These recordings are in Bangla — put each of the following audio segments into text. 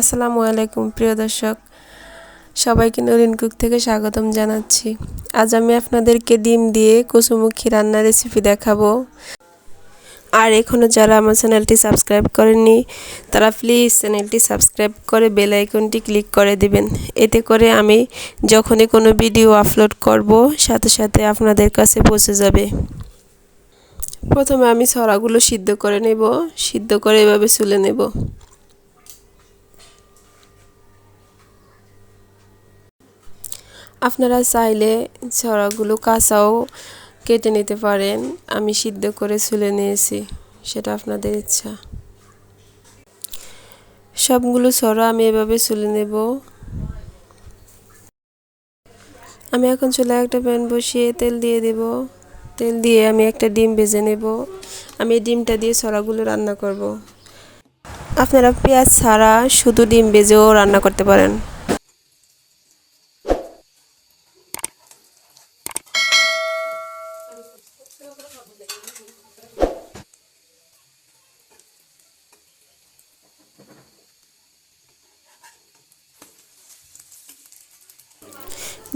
আসসালামু আলাইকুম, প্রিয় দর্শক। সবাইকে নরিন কুক থেকে স্বাগতম জানাচ্ছি। আজ আমি আপনাদেরকে ডিম দিয়ে কুসুমুখী রান্নার রেসিপি দেখাবো। আর এখনও যারা আমার চ্যানেলটি সাবস্ক্রাইব করেননি, তারা প্লিজ চ্যানেলটি সাবস্ক্রাইব করে বেল আইকনটি ক্লিক করে দিবেন। এতে করে আমি যখনই কোনো ভিডিও আপলোড করব, সাথে সাথে আপনাদের কাছে পৌঁছে যাবে। প্রথমে আমি ছড়াগুলো সিদ্ধ করে নেব। সিদ্ধ করে এভাবে চুলে নেব। আপনারা চাইলে ছড়াগুলো কাঁচাও কেটে নিতে পারেন। আমি সিদ্ধ করে ছুলে নিয়েছি, সেটা আপনাদের ইচ্ছা। সবগুলো ছড়া আমি এভাবে ছুলে নেব। আমি এখন চুলে একটা প্যান বসিয়ে তেল দিয়ে দেব। তেল দিয়ে আমি একটা ডিম ভেজে নেব। আমি ডিমটা দিয়ে ছড়াগুলো রান্না করব। আপনারা পেঁয়াজ ছাড়া শুধু ডিম ভেজেও রান্না করতে পারেন।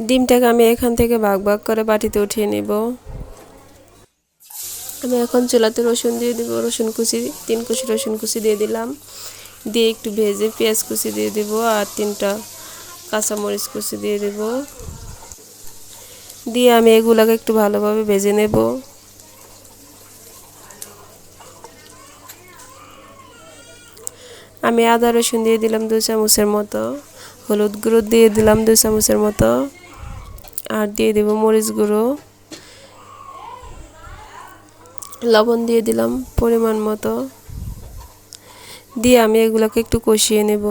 ডিমটাকে আমি এখান থেকে ভাগ ভাগ করে বাটিতে উঠিয়ে নেব। আমি এখন চুলাতে রসুন দিয়ে দেবো, রসুন কুচি, তিন কুচি রসুন কুচি দিয়ে দিলাম। দিয়ে একটু ভেজে পেঁয়াজ কুচি দিয়ে দেব আর তিনটা কাঁচামরিচ কুচি দিয়ে দেব। দিয়ে আমি এগুলাকে একটু ভালোভাবে ভেজে নেব। আমি আদা রসুন দিয়ে দিলাম দু চামচের মতো, হলুদ গুঁড়ো দিয়ে দিলাম দু চামচের মতো, আর দিয়ে দেব মরিচ গুঁড়ো। লবণ দিয়ে দিলাম পরিমাণ মতো। দিয়ে আমি এগুলোকে একটু কষিয়ে নেব।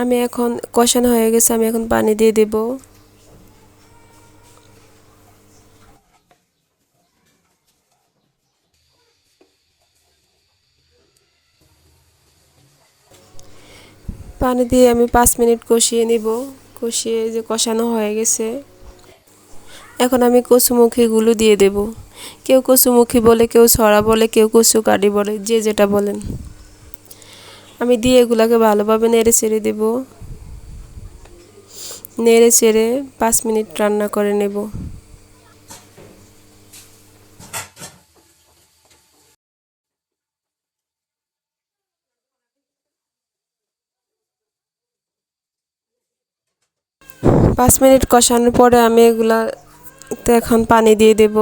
আমি এখন কষানো হয়ে গেছে, আমি এখন পানি দিয়ে দেবো। পানি দিয়ে আমি পাঁচ মিনিট কষিয়ে নিব। কষিয়ে যে কষানো হয়ে গেছে। এখন আমি কচুমুখিগুলো দিয়ে দেব। কেউ কচুমুখী বলে, কেউ ছড়া বলে, কেউ কচু কাটি বলে, যে যেটা বলেন। আমি দিয়ে এগুলাকে ভালোভাবে নেড়ে ছেড়ে দেব। নেড়ে ছেড়ে পাঁচ মিনিট রান্না করে নেব। পাঁচ মিনিট কষানোর পরে আমি এগুলা এখন পানি দিয়ে দেব।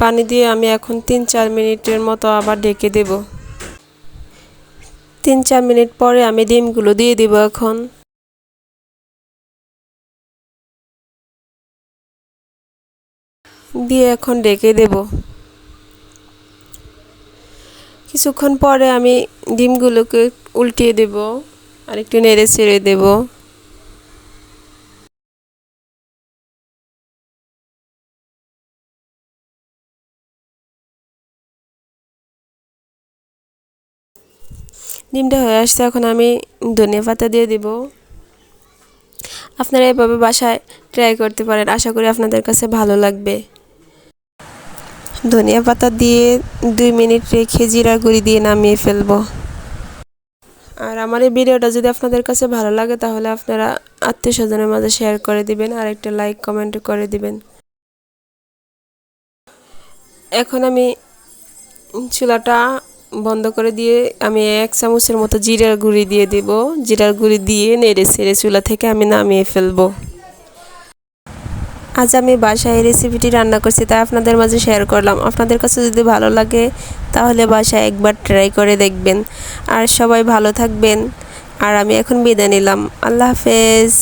পানি দিয়ে আমি এখন তিন চার মিনিটের মতো আবার ঢেকে দেব। তিন চার মিনিট পরে আমি ডিমগুলো দিয়ে দেব এখন। দিয়ে এখন ডেকে দেব। কিছুক্ষণ পরে আমি ডিমগুলোকে উল্টিয়ে দেব। আর একটু নেড়ে ছেড়ে দেবো। ডিমটা হয়ে আসছে, এখন আমি ধনিয়া পাতা দিয়ে দিব। আপনারা এভাবে বাসায় ট্রাই করতে পারেন, আশা করি আপনাদের কাছে ভালো লাগবে। ধনিয়া পাতা দিয়ে দুই মিনিট রেখে জিরা গুঁড়ি দিয়ে নামিয়ে ফেলব। আর আমার এই ভিডিওটা যদি আপনাদের কাছে ভালো লাগে, তাহলে আপনারা আত্মীয় স্বজনের মাঝে শেয়ার করে দিবেন, আর একটা লাইক কমেন্ট করে দিবেন। এখন আমি চুলাটা বন্ধ করে দিয়ে আমি এক চামচের মতো জিরার গুঁড়ি দিয়ে দিব। জিরার গুঁড়ি দিয়ে নেড়ে ছেড়ে চুলা থেকে আমি নামিয়ে ফেলব। আজ আমি বাসায় রেসিপিটি রান্না করছি, তাই আপনাদের মাঝে শেয়ার করলাম। আপনাদের কাছে যদি ভালো লাগে, তাহলে বাসায় একবার ট্রাই করে দেখবেন। আর সবাই ভালো থাকবেন। আর আমি এখন বিদায় নিলাম। আল্লাহ হাফেজ।